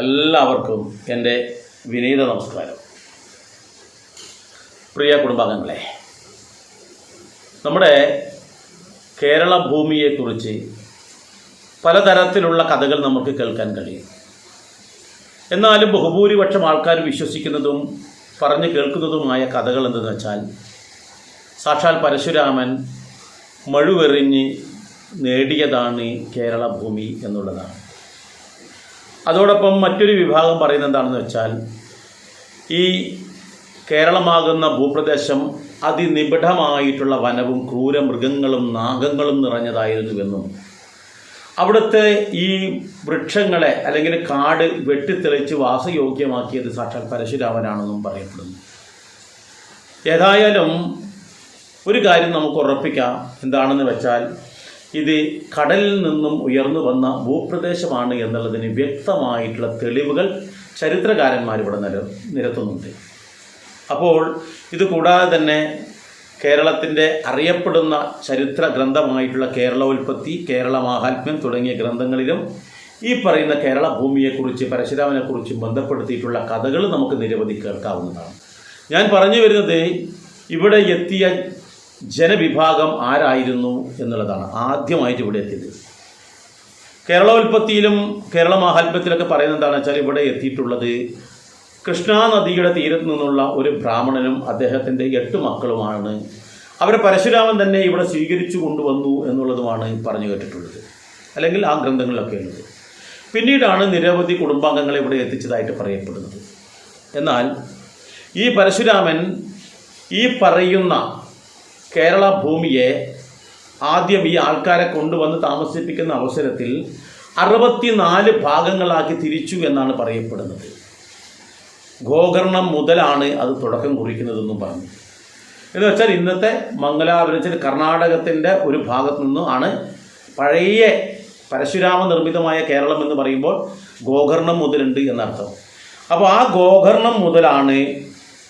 എല്ലാവർക്കും എന്റെ വിനീത നമസ്കാരം. പ്രിയ കുടുംബാംഗങ്ങളെ നമ്മുടെ കേരള ഭൂമിയെക്കുറിച്ച് പലതരത്തിലുള്ള കഥകൾ നമുക്ക് കേൾക്കാൻ കഴിയും. എന്നാലും ബഹുഭൂരിപക്ഷം ആൾക്കാർ വിശ്വസിക്കുന്നതും പറഞ്ഞു കേൾക്കുന്നതുമായ കഥകൾ എന്തെന്ന് വെച്ചാൽ സാക്ഷാൽ പരശുരാമൻ മഴുവെറിഞ്ഞ് നേടിയതാണ് കേരള ഭൂമി എന്നുള്ളതാണ്. അതോടൊപ്പം മറ്റൊരു വിഭാഗം പറയുന്നത് എന്താണെന്ന് വെച്ചാൽ ഈ കേരളമാകുന്ന ഭൂപ്രദേശം അതിനിബിഡമായിട്ടുള്ള വനവും ക്രൂര മൃഗങ്ങളും നാഗങ്ങളും നിറഞ്ഞതായിരുന്നുവെന്നും അവിടുത്തെ ഈ വൃക്ഷങ്ങളെ അല്ലെങ്കിൽ കാട് വെട്ടിത്തെളിച്ച് വാസയോഗ്യമാക്കിയത് സാക്ഷാൽ പരശുരാമനാണെന്നും പറയപ്പെടുന്നു. ഏതായാലും ഒരു കാര്യം നമുക്ക് ഉറപ്പിക്കാം. എന്താണെന്ന് വെച്ചാൽ ഇത് കടലിൽ നിന്നും ഉയർന്നു വന്ന ഭൂപ്രദേശമാണ് എന്നുള്ളതിന് വ്യക്തമായിട്ടുള്ള തെളിവുകൾ ചരിത്രകാരന്മാർ ഇവിടെ നിര നിരത്തുന്നുണ്ട്. അപ്പോൾ ഇത് കൂടാതെ തന്നെ കേരളത്തിന്റെ അറിയപ്പെടുന്ന ചരിത്ര ഗ്രന്ഥമായിട്ടുള്ള കേരള ഉൽപ്പത്തി കേരള മാഹാത്മ്യം തുടങ്ങിയ ഗ്രന്ഥങ്ങളിലും ഈ പറയുന്ന കേരള ഭൂമിയെക്കുറിച്ച് പരശുരാമനെക്കുറിച്ചും ബന്ധപ്പെടുത്തിയിട്ടുള്ള കഥകൾ നമുക്ക് നിരവധി കേൾക്കാവുന്നതാണ്. ഞാൻ പറഞ്ഞു വരുന്നത് ഇവിടെ എത്തിയ ജനവിഭാഗം ആരായിരുന്നു എന്നുള്ളതാണ് ആദ്യമായിട്ട് ഇവിടെ എത്തിയത്. കേരളോൽപ്പത്തിയിലും കേരള മാഹാത്മ്യത്തിലൊക്കെ പറയുന്നത് എന്താണെന്ന് വെച്ചാൽ ഇവിടെ എത്തിയിട്ടുള്ളത് കൃഷ്ണാനദിയുടെ തീരത്ത് നിന്നുള്ള ഒരു ബ്രാഹ്മണനും അദ്ദേഹത്തിന്റെ എട്ട് മക്കളുമാണ്. അവരെ പരശുരാമൻ തന്നെ ഇവിടെ സ്വീകരിച്ചു കൊണ്ടുവന്നു എന്നുള്ളതുമാണ് പറഞ്ഞു കേട്ടിട്ടുള്ളത്. അല്ലെങ്കിൽ ആ ഗ്രന്ഥങ്ങളിലൊക്കെ ഉള്ളത് പിന്നീടാണ് നിരവധി കുടുംബാംഗങ്ങളെ ഇവിടെ എത്തിച്ചതായിട്ട് പറയപ്പെടുന്നത്. എന്നാൽ ഈ പരശുരാമൻ ഈ പറയുന്ന കേരള ഭൂമിയെ ആദ്യം ഈ ആൾക്കാരെ കൊണ്ടുവന്ന് താമസിപ്പിക്കുന്ന അവസരത്തിൽ അറുപത്തിനാല് ഭാഗങ്ങളാക്കി തിരിച്ചു എന്നാണ് പറയപ്പെടുന്നത്. ഗോകർണം മുതലാണ് അത് തുടക്കം കുറിക്കുന്നതെന്നും പറഞ്ഞു. എന്ന് വെച്ചാൽ ഇന്നത്തെ മംഗലാപുരത്തിൽ കർണാടകത്തിന്റെ ഒരു ഭാഗത്തു നിന്നും ആണ് പഴയ പരശുരാമ നിർമ്മിതമായ കേരളം എന്ന് പറയുമ്പോൾ ഗോകർണം മുതലുണ്ട് എന്നർത്ഥം. അപ്പോൾ ആ ഗോകർണം മുതലാണ്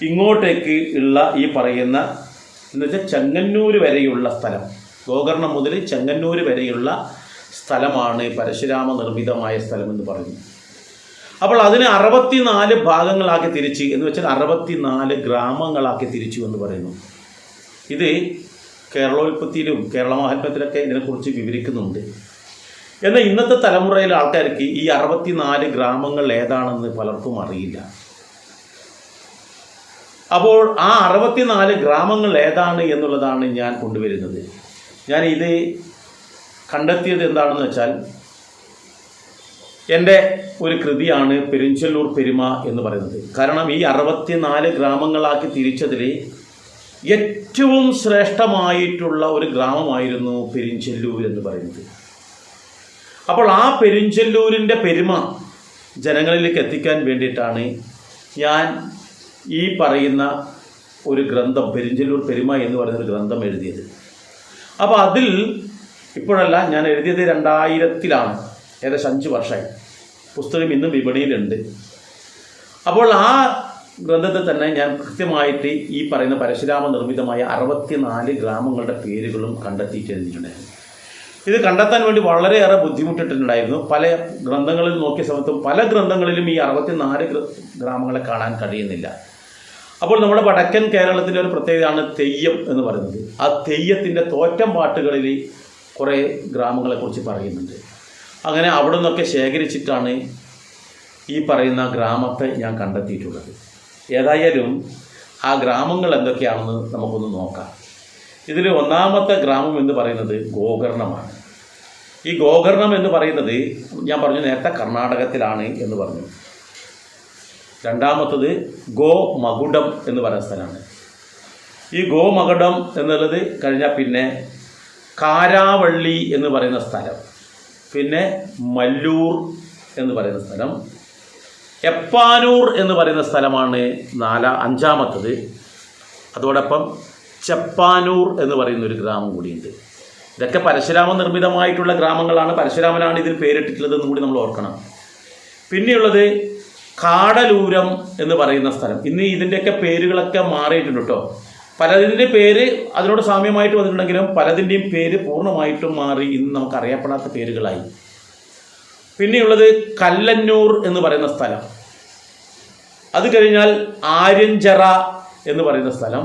ഇങ്ങോട്ടേക്ക് ഉള്ള ഈ പറയുന്ന എന്ന് വെച്ചാൽ ചെങ്ങന്നൂർ വരെയുള്ള സ്ഥലം. ഗോകർണം മുതൽ ചെങ്ങന്നൂർ വരെയുള്ള സ്ഥലമാണ് പരശുരാമ നിർമ്മിതമായ സ്ഥലം എന്ന് പറയുന്നു അപ്പോൾ അതിനെ അറുപത്തിനാല് ഭാഗങ്ങളാക്കി തിരിച്ച് എന്ന് വെച്ചാൽ അറുപത്തിനാല് ഗ്രാമങ്ങളാക്കി തിരിച്ചു എന്ന് പറയുന്നു. ഇത് കേരളോൽപ്പത്തിയിലും കേരള മഹാത്മ്യത്തിലൊക്കെ ഇതിനെക്കുറിച്ച് വിവരിക്കുന്നുണ്ട്. എന്നാൽ ഇന്നത്തെ തലമുറയിലെ ആൾക്കാർക്ക് ഈ അറുപത്തിനാല് ഗ്രാമങ്ങൾ ഏതാണെന്ന് പലർക്കും അറിയില്ല. അപ്പോൾ ആ അറുപത്തിനാല് ഗ്രാമങ്ങൾ ഏതാണ് എന്നുള്ളതാണ് ഞാൻ കൊണ്ടുവരുന്നത്. ഞാൻ ഇത് കണ്ടെത്തിയത് എന്താണെന്ന് വെച്ചാൽ എന്റെ ഒരു കൃതിയാണ് പെരിഞ്ചല്ലൂർ പെരുമ എന്ന് പറയുന്നത്. കാരണം ഈ അറുപത്തിനാല് ഗ്രാമങ്ങളാക്കി തിരിച്ചതിൽ ഏറ്റവും ശ്രേഷ്ഠമായിട്ടുള്ള ഒരു ഗ്രാമമായിരുന്നു പെരിഞ്ചല്ലൂർ എന്ന് പറയുന്നത്. അപ്പോൾ ആ പെരിഞ്ചല്ലൂരിന്റെ പെരുമ ജനങ്ങളിലേക്ക് എത്തിക്കാൻ വേണ്ടിയിട്ടാണ് ഞാൻ ഈ പറയുന്ന ഒരു ഗ്രന്ഥം പെരിഞ്ചല്ലൂർ പെരുമ എന്ന് പറയുന്ന ഒരു ഗ്രന്ഥം എഴുതിയത്. അപ്പോൾ അതിൽ ഇപ്പോഴല്ല ഞാൻ എഴുതിയത് രണ്ടായിരത്തിലാണ്. ഏകദേശം അഞ്ച് വർഷമായി. പുസ്തകം ഇന്നും വിപണിയിലുണ്ട്. അപ്പോൾ ആ ഗ്രന്ഥത്തിൽ തന്നെ ഞാൻ കൃത്യമായിട്ട് ഈ പറയുന്ന പരശുരാമ നിർമ്മിതമായ അറുപത്തിനാല് ഗ്രാമങ്ങളുടെ പേരുകളും കണ്ടെത്തിയിട്ട് എഴുതിയിട്ടുണ്ടായിരുന്നു. ഇത് കണ്ടെത്താൻ വേണ്ടി വളരെയേറെ ബുദ്ധിമുട്ടിട്ടുണ്ടായിരുന്നു. പല ഗ്രന്ഥങ്ങളിൽ നോക്കിയ സമയത്തും പല ഗ്രന്ഥങ്ങളിലും ഈ അറുപത്തിനാല് ഗ്ര- ഗ്രാമങ്ങളെ കാണാൻ കഴിയുന്നില്ല. അപ്പോൾ നമ്മുടെ വടക്കൻ കേരളത്തിലെ ഒരു പ്രത്യേകതയാണ് തെയ്യം എന്ന് പറയുന്നത്. ആ തെയ്യത്തിന്റെ തോറ്റം പാട്ടുകളിൽ കുറേ ഗ്രാമങ്ങളെക്കുറിച്ച് പറയുന്നുണ്ട്. അങ്ങനെ അവിടെ നിന്നൊക്കെ ശേഖരിച്ചിട്ടാണ് ഈ പറയുന്ന ഗ്രാമത്തെ ഞാൻ കണ്ടെത്തിയിട്ടുള്ളത്. ഏതായാലും ആ ഗ്രാമങ്ങൾ എന്തൊക്കെയാണെന്ന് നമുക്കൊന്ന് നോക്കാം. ഇതിൽ ഒന്നാമത്തെ ഗ്രാമം എന്ന് പറയുന്നത് ഗോകർണമാണ്. ഈ ഗോകർണം എന്ന് പറയുന്നത് ഞാൻ പറഞ്ഞു നേരത്തെ കർണാടകത്തിലാണ് എന്ന് പറഞ്ഞു. രണ്ടാമത്തത് ഗോ മകുടം എന്ന് പറയുന്ന സ്ഥലമാണ്. ഈ ഗോമകുടം എന്നുള്ളത് കഴിഞ്ഞാൽ പിന്നെ കാരാവള്ളി എന്ന് പറയുന്ന സ്ഥലം. പിന്നെ മല്ലൂർ എന്ന് പറയുന്ന സ്ഥലം. എപ്പാനൂർ എന്ന് പറയുന്ന സ്ഥലമാണ് നാലാ അഞ്ചാമത്തത്. അതോടൊപ്പം ചെപ്പാനൂർ എന്ന് പറയുന്ന ഒരു ഗ്രാമം കൂടിയുണ്ട്. ഇതൊക്കെ പരശുരാമ നിർമ്മിതമായിട്ടുള്ള ഗ്രാമങ്ങളാണ്. പരശുരാമനാണ് ഇതിന് പേരിട്ടിട്ടുള്ളതെന്നും കൂടി നമ്മൾ ഓർക്കണം. പിന്നെയുള്ളത് കാടലൂരം എന്ന് പറയുന്ന സ്ഥലം. ഇന്ന് ഇതിന്റെയൊക്കെ പേരുകളൊക്കെ മാറിയിട്ടുണ്ട് കേട്ടോ. പലതിന്റെ പേര് അതിനോട് സാമ്യമായിട്ട് വന്നിട്ടുണ്ടെങ്കിലും പലതിന്റെയും പേര് പൂർണമായിട്ടും മാറി ഇന്ന് നമുക്ക് അറിയപ്പെടാത്ത പേരുകളായി. പിന്നെയുള്ളത് കല്ലന്നൂർ എന്ന് പറയുന്ന സ്ഥലം. അത് കഴിഞ്ഞാൽ ആര്യഞ്ചറ എന്ന് പറയുന്ന സ്ഥലം.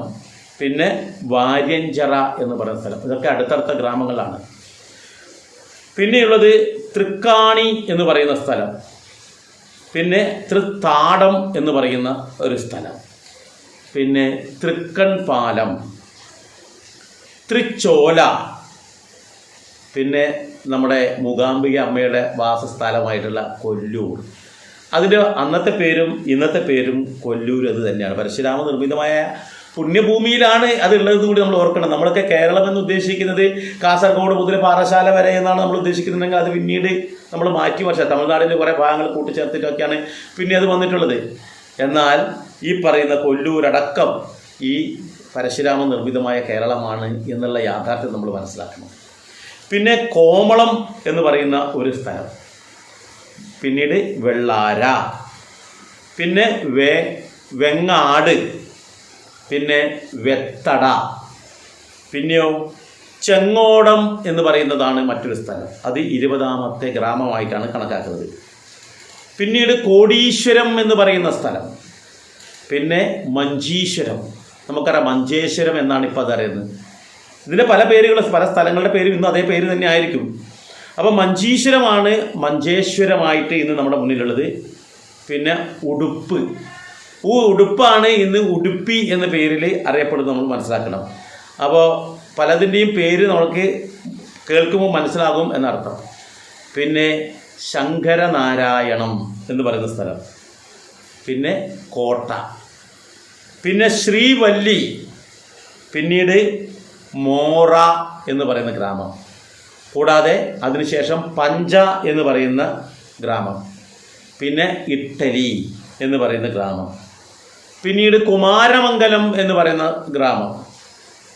പിന്നെ വാര്യഞ്ചറ എന്ന് പറയുന്ന സ്ഥലം. ഇതൊക്കെ അടുത്തടുത്ത ഗ്രാമങ്ങളാണ്. പിന്നെയുള്ളത് തൃക്കാണി എന്ന് പറയുന്ന സ്ഥലം. പിന്നെ തൃത്താടം എന്ന് പറയുന്ന ഒരു സ്ഥലം. പിന്നെ തൃക്കൺ പാലം തൃച്ചോല പിന്നെ നമ്മുടെ മൂകാംബിക അമ്മയുടെ വാസസ്ഥലമായിട്ടുള്ള കൊല്ലൂർ. അതിന്റെ അന്നത്തെ പേരും ഇന്നത്തെ പേരും കൊല്ലൂർ അത് തന്നെയാണ്. പരശുരാമ നിർമ്മിതമായ പുണ്യഭൂമിയിലാണ് അതുള്ളതെന്ന് കൂടി നമ്മൾ ഓർക്കണം. നമ്മളൊക്കെ കേരളം എന്ന് ഉദ്ദേശിക്കുന്നത് കാസർഗോഡ് മുതൽ പാറശാല വരെ എന്നാണ് നമ്മൾ ഉദ്ദേശിക്കുന്നുണ്ടെങ്കിൽ അത് പിന്നീട് നമ്മൾ മാറ്റി മറിച്ച തമിഴ്നാടിന്റെ കുറേ ഭാഗങ്ങൾ കൂട്ടിച്ചേർത്തിട്ടൊക്കെയാണ് പിന്നെ അത് വന്നിട്ടുള്ളത്. എന്നാൽ ഈ പറയുന്ന കൊല്ലൂരടക്കം ഈ പരശുരാമ നിർമ്മിതമായ കേരളമാണ് എന്നുള്ള യാഥാർത്ഥ്യം നമ്മൾ മനസ്സിലാക്കണം. പിന്നെ കോമളം എന്ന് പറയുന്ന ഒരു സ്ഥലം. പിന്നീട് വെള്ളാര. പിന്നെ വെ വെങ്ങാട്. പിന്നെ വെത്തട. പിന്നെയോ ചെങ്ങോടം എന്ന് പറയുന്നതാണ് മറ്റൊരു സ്ഥലം. അത് ഇരുപതാമത്തെ ഗ്രാമമായിട്ടാണ് കണക്കാക്കുന്നത്. പിന്നീട് കോടീശ്വരം എന്ന് പറയുന്ന സ്ഥലം. പിന്നെ മഞ്ചീശ്വരം. നമുക്കറിയാം മഞ്ചേശ്വരം എന്നാണ് ഇപ്പോൾ അതറിയുന്നത് ഇതിന്റെ പല പേരുകൾ പല സ്ഥലങ്ങളുടെ പേരും ഇന്നും അതേ പേര് തന്നെ ആയിരിക്കും. അപ്പോൾ മഞ്ചീശ്വരമാണ് മഞ്ചേശ്വരമായിട്ട് ഇന്ന് നമ്മുടെ മുന്നിലുള്ളത്. പിന്നെ ഉടുപ്പ്. ഉടുപ്പാണ് ഇന്ന് ഉടുപ്പി എന്ന പേരിൽ അറിയപ്പെടുന്നത് നമ്മൾ മനസ്സിലാക്കണം. അപ്പോൾ പലതിന്റെയും പേര് നമുക്ക് കേൾക്കുമ്പോൾ മനസ്സിലാകും എന്നർത്ഥം. പിന്നെ ശങ്കരനാരായണം എന്ന് പറയുന്ന സ്ഥലം. പിന്നെ കോട്ട. പിന്നെ ശ്രീവല്ലി. പിന്നീട് മോറ എന്ന് പറയുന്ന ഗ്രാമം. കൂടാതെ അതിനുശേഷം പഞ്ച എന്ന് പറയുന്ന ഗ്രാമം. പിന്നെ ഇട്ടലി എന്ന് പറയുന്ന ഗ്രാമം. പിന്നീട് കുമാരമംഗലം എന്ന് പറയുന്ന ഗ്രാമം.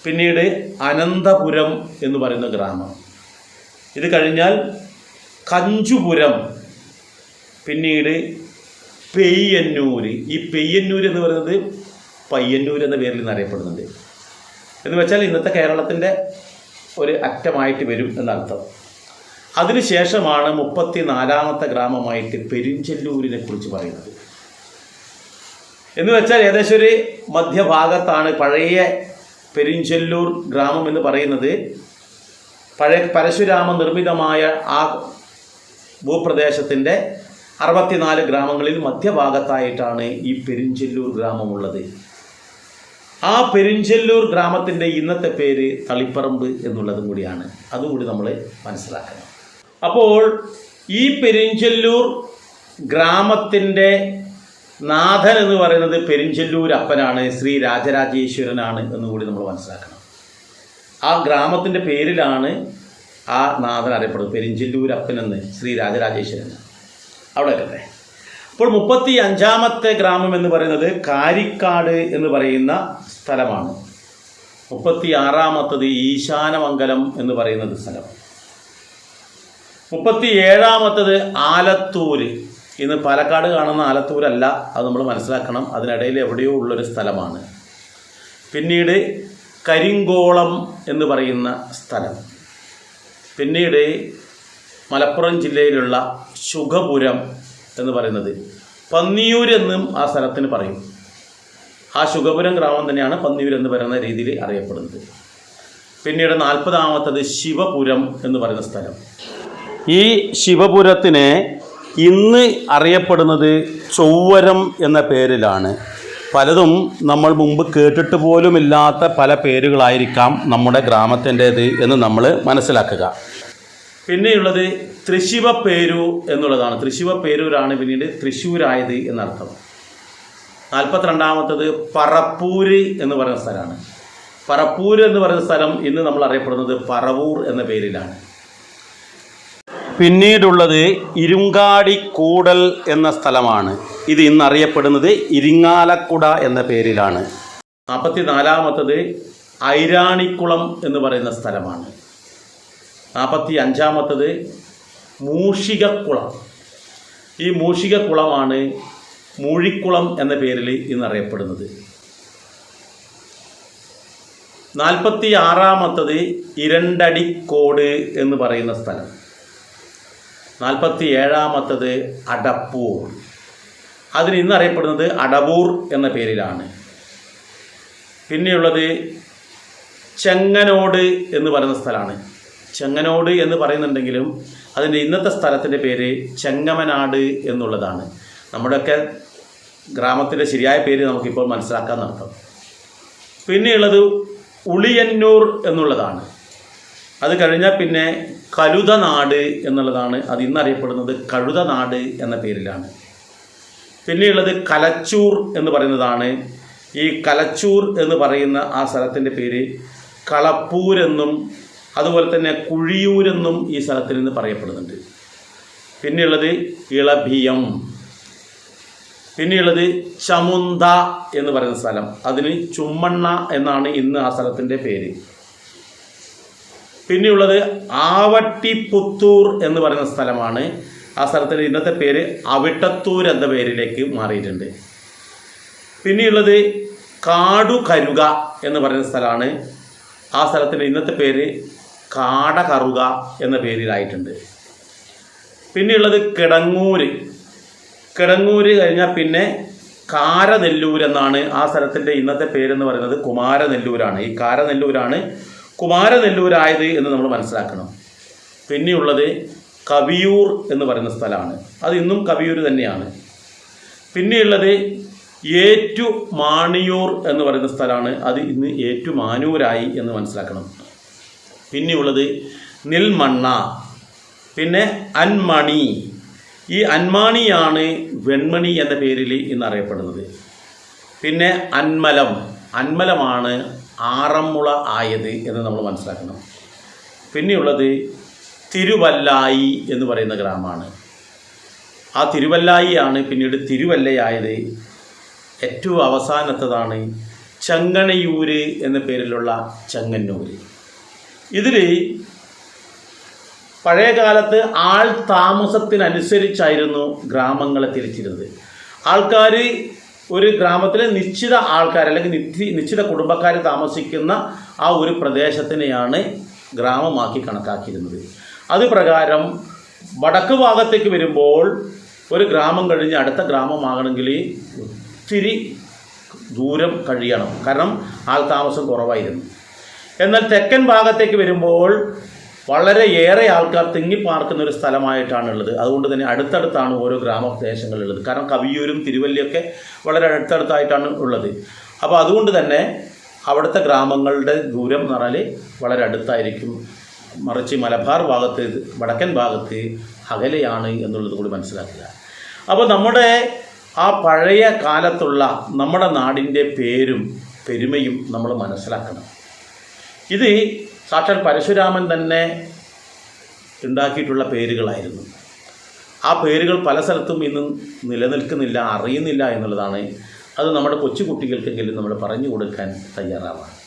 പിന്നീട് അനന്തപുരം എന്ന് പറയുന്ന ഗ്രാമം. ഇത് കഴിഞ്ഞാൽ കഞ്ചുപുരം. പിന്നീട് പെയ്യന്നൂർ ഈ പെയ്യന്നൂർ എന്ന് പറയുന്നത് പയ്യന്നൂർ എന്ന പേരിൽ നിന്ന് അറിയപ്പെടുന്നുണ്ട് എന്ന് വെച്ചാൽ ഇന്നത്തെ കേരളത്തിന്റെ ഒരു അറ്റമായിട്ട് വരും എന്നർത്ഥം. അതിനുശേഷമാണ് മുപ്പത്തി നാലാമത്തെ ഗ്രാമമായിട്ട് പെരിഞ്ചെല്ലൂരിനെ കുറിച്ച് പറയുന്നത്. എന്ന് വെച്ചാൽ ഏകദേശം ഒരു മധ്യഭാഗത്താണ് പഴയ പെരിഞ്ചെല്ലൂർ ഗ്രാമം എന്ന് പറയുന്നത്. പഴയ പരശുരാമ നിർമ്മിതമായ ആ ഭൂപ്രദേശത്തിന്റെ അറുപത്തിനാല് ഗ്രാമങ്ങളിൽ മധ്യഭാഗത്തായിട്ടാണ് ഈ പെരിഞ്ചെല്ലൂർ ഗ്രാമമുള്ളത്. ആ പെരിഞ്ചെല്ലൂർ ഗ്രാമത്തിന്റെ ഇന്നത്തെ പേര് തളിപ്പറമ്പ് എന്നുള്ളതും കൂടിയാണ്. അതുകൂടി നമ്മൾ മനസ്സിലാക്കണം. അപ്പോൾ ഈ പെരിഞ്ചെല്ലൂർ ഗ്രാമത്തിന്റെ നാഥൻ എന്ന് പറയുന്നത് പെരിഞ്ചെല്ലൂർ അപ്പനാണ് ശ്രീ രാജരാജേശ്വരനാണ് എന്ന് കൂടി നമ്മൾ മനസ്സിലാക്കണം. ആ ഗ്രാമത്തിന്റെ പേരിലാണ് ആ നാഥൻ അറിയപ്പെടുന്നത് പെരിഞ്ചെല്ലൂർ അപ്പൻ എന്ന് ശ്രീ രാജരാജേശ്വരൻ. അവിടെ വെക്കട്ടെ. അപ്പോൾ മുപ്പത്തി അഞ്ചാമത്തെ ഗ്രാമം എന്ന് പറയുന്നത് കാരിക്കാട് എന്ന് പറയുന്ന സ്ഥലമാണ്. മുപ്പത്തി ആറാമത്തത് ഈശാനമംഗലം എന്ന് പറയുന്നത് സ്ഥലം. മുപ്പത്തി ഏഴാമത്തത് ആലത്തൂര്. ഇന്ന് പാലക്കാട് കാണുന്ന ആലത്തൂരല്ല അത് നമ്മൾ മനസ്സിലാക്കണം. അതിനിടയിൽ എവിടെയോ ഉള്ളൊരു സ്ഥലമാണ്. പിന്നീട് കരിങ്കോളം എന്ന് പറയുന്ന സ്ഥലം. പിന്നീട് മലപ്പുറം ജില്ലയിലുള്ള ശുഖപുരം എന്ന് പറയുന്നത്. പന്നിയൂർ എന്നും ആ സ്ഥലത്തിന് പറയും. ആ ശുഖപുരം ഗ്രാമം തന്നെയാണ് പന്നിയൂർ എന്ന് പറയുന്ന രീതിയിൽ അറിയപ്പെടുന്നത്. പിന്നീട് നാൽപ്പതാമത്തത് ശിവപുരം എന്ന് പറയുന്ന സ്ഥലം. ഈ ശിവപുരത്തിനെ ഇന്ന് അറിയപ്പെടുന്നത് ചൊവ്വരം എന്ന പേരിലാണ്. പലതും നമ്മൾ മുമ്പ് കേട്ടിട്ട് പോലുമില്ലാത്ത പല പേരുകളായിരിക്കാം നമ്മുടെ ഗ്രാമത്തിന്റേത് എന്ന് നമ്മൾ മനസ്സിലാക്കുക. പിന്നെയുള്ളത് തൃശിവപ്പേരു എന്നുള്ളതാണ്. തൃശിവപ്പേരൂരാണ് പിന്നീട് തൃശ്ശൂരായത് എന്നർത്ഥം. നാൽപ്പത്തിരണ്ടാമത്തത് പറപ്പൂര് എന്ന് പറയുന്ന സ്ഥലമാണ്. പറപ്പൂര് എന്ന് പറയുന്ന സ്ഥലം ഇന്ന് നമ്മൾ അറിയപ്പെടുന്നത് പറവൂർ എന്ന പേരിലാണ്. പിന്നീടുള്ളത് ഇരുങ്കാടി കൂടൽ എന്ന സ്ഥലമാണ്. ഇത് ഇന്നറിയപ്പെടുന്നത് ഇരിങ്ങാലക്കുട എന്ന പേരിലാണ്. നാൽപ്പത്തി നാലാമത്തത് ഐരാണിക്കുളം എന്ന് പറയുന്ന സ്ഥലമാണ്. നാൽപ്പത്തി അഞ്ചാമത്തത് മൂഷികക്കുളം. ഈ മൂഷികക്കുളമാണ് മൂഴിക്കുളം എന്ന പേരിൽ ഇന്നറിയപ്പെടുന്നത്. നാൽപ്പത്തി ആറാമത്തത് ഇരണ്ടടിക്കോട് എന്ന് പറയുന്ന സ്ഥലം. നാൽപ്പത്തി ഏഴാമത്തത് അടപ്പൂർ. അതിന് ഇന്ന് അറിയപ്പെടുന്നത് അടവൂർ എന്ന പേരിലാണ്. പിന്നെയുള്ളത് ചെങ്ങനോട് എന്ന് പറയുന്ന സ്ഥലമാണ്. ചെങ്ങനോട് എന്ന് പറയുന്നുണ്ടെങ്കിലും അതിന്റെ ഇന്നത്തെ സ്ഥലത്തിന്റെ പേര് ചെങ്ങമനാട് എന്നുള്ളതാണ്. നമ്മുടെയൊക്കെ ഗ്രാമത്തിന്റെ ശരിയായ പേര് നമുക്കിപ്പോൾ മനസ്സിലാക്കാൻ നടത്തും. പിന്നെയുള്ളത് ഉളിയന്നൂർ എന്നുള്ളതാണ്. അത് കഴിഞ്ഞാൽ പിന്നെ കലുതനാട് എന്നുള്ളതാണ് അത് ഇന്നറിയപ്പെടുന്നത് കഴുതനാട് എന്ന പേരിലാണ്. പിന്നെയുള്ളത് കലച്ചൂർ എന്ന് പറയുന്നതാണ്. ഈ കലച്ചൂർ എന്ന് പറയുന്ന ആ സ്ഥലത്തിന്റെ പേര് കളപ്പൂരെന്നും അതുപോലെ തന്നെ കുഴിയൂരെന്നും ഈ സ്ഥലത്തിൽ നിന്ന് പറയപ്പെടുന്നുണ്ട്. പിന്നെയുള്ളത് ഇളഭിയം. പിന്നെയുള്ളത് ചമുന്ത എന്ന് പറയുന്ന സ്ഥലം. അതിന് ചുമ്മണ്ണ എന്നാണ് ഇന്ന് ആ സ്ഥലത്തിന്റെ പേര്. പിന്നെയുള്ളത് ആവട്ടിപ്പുത്തൂർ എന്ന് പറയുന്ന സ്ഥലമാണ്. ആ സ്ഥലത്തിന്റെ ഇന്നത്തെ പേര് അവിട്ടത്തൂർ എന്ന പേരിലേക്ക് മാറിയിട്ടുണ്ട്. പിന്നെയുള്ളത് കാടുകരുക എന്ന് പറയുന്ന സ്ഥലമാണ്. ആ സ്ഥലത്തിന്റെ ഇന്നത്തെ പേര് കാടകറുക എന്ന പേരിലായിട്ടുണ്ട്. പിന്നെയുള്ളത് കിടങ്ങൂര്. കിടങ്ങൂര് കഴിഞ്ഞാൽ പിന്നെ കാരനെല്ലൂർ എന്നാണ് ആ സ്ഥലത്തിന്റെ ഇന്നത്തെ പേരെന്ന് പറയുന്നത് കുമാരനെല്ലൂരാണ്. ഈ കാരനെല്ലൂരാണ് കുമാരനെല്ലൂരായത് എന്ന് നമ്മൾ മനസ്സിലാക്കണം. പിന്നെയുള്ളത് കവിയൂർ എന്ന് പറയുന്ന സ്ഥലമാണ്. അത് ഇന്നും കവിയൂർ തന്നെയാണ്. പിന്നെയുള്ളത് ഏറ്റു മാണിയൂർ എന്ന് പറയുന്ന സ്ഥലമാണ്. അത് ഇന്ന് ഏറ്റുമാനൂരായി എന്ന് മനസ്സിലാക്കണം. പിന്നെയുള്ളത് നിൽമണ്ണ. പിന്നെ അൻമണി ഈ അൻമാണിയാണ് വെൺമണി എന്ന പേരിൽ ഇന്ന് അറിയപ്പെടുന്നത് പിന്നെ അന്മലം. അന്മലമാണ് ആറന്മുള ആയത് എന്ന് നമ്മൾ മനസ്സിലാക്കണം. പിന്നെയുള്ളത് തിരുവല്ലായി എന്ന് പറയുന്ന ഗ്രാമമാണ്. ആ തിരുവല്ലായിയാണ് പിന്നീട് തിരുവല്ലയായത്. ഏറ്റവും അവസാനത്തതാണ് ചങ്ങണയൂര് എന്ന പേരിലുള്ള ചങ്ങന്നൂർ ഇതിൽ പഴയകാലത്ത് ആൾ താമസത്തിനനുസരിച്ചായിരുന്നു ഗ്രാമങ്ങളെ തിരിച്ചിരുന്നത്. ആൾക്കാർ ഒരു ഗ്രാമത്തിലെ നിശ്ചിത ആൾക്കാർ അല്ലെങ്കിൽ നിധി നിശ്ചിത കുടുംബക്കാർ താമസിക്കുന്ന ആ ഒരു പ്രദേശത്തിനെയാണ് ഗ്രാമമാക്കി കണക്കാക്കിയിരുന്നത്. അത് പ്രകാരം വടക്ക് ഭാഗത്തേക്ക് വരുമ്പോൾ ഒരു ഗ്രാമം കഴിഞ്ഞ് അടുത്ത ഗ്രാമമാകണമെങ്കിൽ ഒത്തിരി ദൂരം കഴിയണം. കാരണം ആൾ താമസം കുറവായിരുന്നു. എന്നാൽ തെക്കൻ ഭാഗത്തേക്ക് വരുമ്പോൾ വളരെ ഏറെ ആൾക്കാർ തിങ്ങിപ്പാർക്കുന്ന ഒരു സ്ഥലമായിട്ടാണ് ഉള്ളത് അതുകൊണ്ട് തന്നെ അടുത്തടുത്താണ് ഓരോ ഗ്രാമപ്രദേശങ്ങളുള്ളത് കാരണം കവിയൂരും തിരുവല്ലിയൊക്കെ വളരെ അടുത്തടുത്തായിട്ടാണ് ഉള്ളത്. അപ്പോൾ അതുകൊണ്ട് തന്നെ അവിടുത്തെ ഗ്രാമങ്ങളുടെ ദൂരം എന്ന് പറഞ്ഞാൽ വളരെ അടുത്തായിരിക്കും. മറിച്ച് മലബാർ ഭാഗത്ത് വടക്കൻ ഭാഗത്ത് അകലെയാണ് എന്നുള്ളത് കൂടി മനസ്സിലാക്കുക. അപ്പോൾ നമ്മുടെ ആ പഴയ കാലത്തുള്ള നമ്മുടെ നാടിന്റെ പേരും പെരുമയും നമ്മൾ മനസ്സിലാക്കണം. ഇത് സാക്ഷാൽ പരശുരാമൻ തന്നെ ഉണ്ടാക്കിയിട്ടുള്ള പേരുകളായിരുന്നു. ആ പേരുകൾ പല സ്ഥലത്തും ഇന്ന് നിലനിൽക്കുന്നില്ല അറിയുന്നില്ല എന്നുള്ളതാണ്. അത് നമ്മുടെ കൊച്ചു കുട്ടികൾക്കെങ്കിലും നമ്മൾ പറഞ്ഞു കൊടുക്കാൻ തയ്യാറാവാണ്